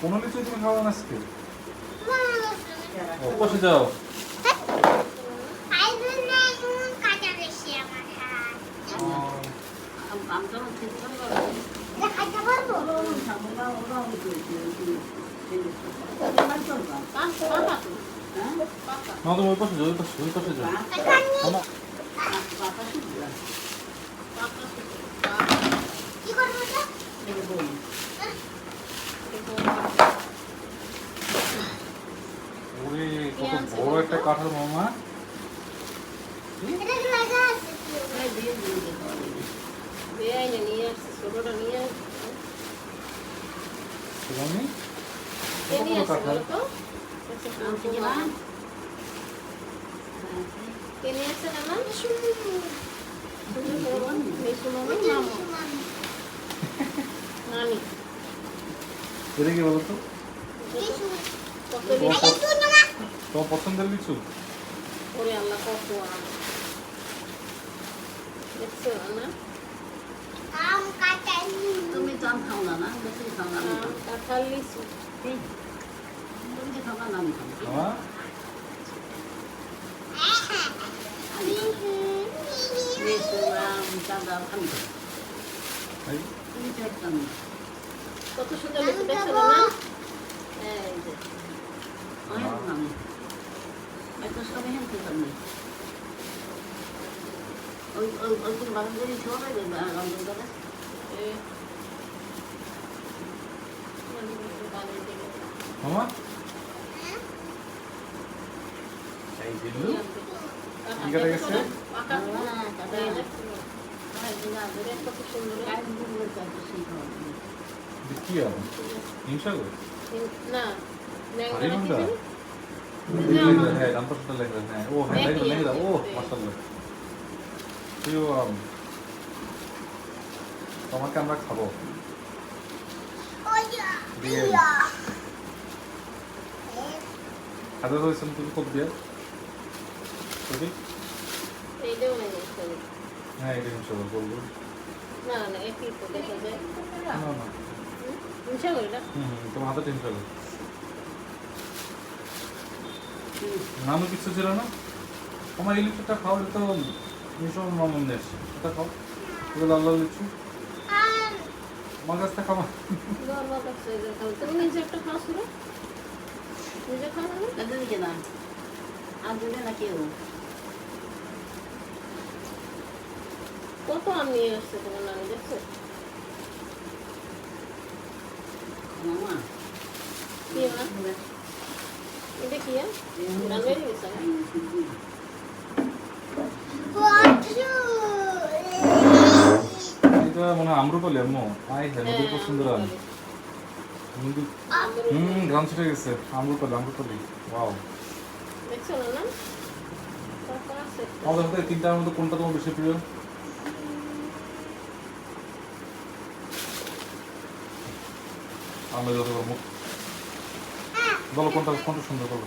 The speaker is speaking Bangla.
কোনো লিচু তুমি খাওয়া না আজকে বসে যাও। না তুমি ওই পাশে যাও ওই পাশে ওই পাশে যাও। মামা ওরে কত বড় একটা কাঁঠাল মামা। নানি? এটা কি বলো তো? কত তোমার পছন্দের লিচু ওরে আল্লাহ কত আম দেখছ না তুমি তো আম খাও না না? বেশি খাও না আম কাঁঠাল লিচু। তুমি যে খাও না আমি খাও মামা আম চাঁদা আমি তুমি তো না কত সুন্দর লিচু দেখছ না এই যে। অনেক আমি এত সবাই হেলতে পারি ওই ওই ওই দিন বাগান করে ছোট রঞ্জন করে এই। বানিয়ে দিলে। মামা এই দিলু কি কেটে গেছে? পাকা হ্যাঁ? কত সুন্দর শিখো না ন্যাংরা লম্বা। নাকি হ্যাঁ নাম পাশটা লেখা হ্যাঁ ও হ্যাঁ লেখা দাও ও মাশাআল্লাহ আম তোমাকে আমরা খাব হাজার হয়েছেন তুমি খুব দিয়ে খুবই এইটাও নেই এখানে। হ্যাঁ এটা হিংসাগর বলব না না একই তো দেখা যায় না না। হিংসা করি না। হুম হুম, তোমার হাতে হিংসাগর নামও কিছু ছিল না। আমার এই লিচুটা খাওয়ালে তো মিশন মামুন দেশ এটা খাও এগুলো লাল লাল লিচু। আমার কাছ থেকে খাওয়া তুমি নিজে একটা খাও শুরু নিজে খাও না কাজে দিকে না আর দেবে না কেউ কত আম নিয়ে আসছে তোমার নানি দেখছ মামা কি এটা? মনে আমরুপালি আম্মু আই হ্যাঁ নদীর আম হুম ঘাম ছুটে গেছে আমরুপালি আমরুপালি ওয়াও দেখছ না আমাদের হাতে তিনটার মধ্যে কোনটা তোমার বেশি প্রিয় আমরা যত বলো কোনটা কোনটা সুন্দর বলো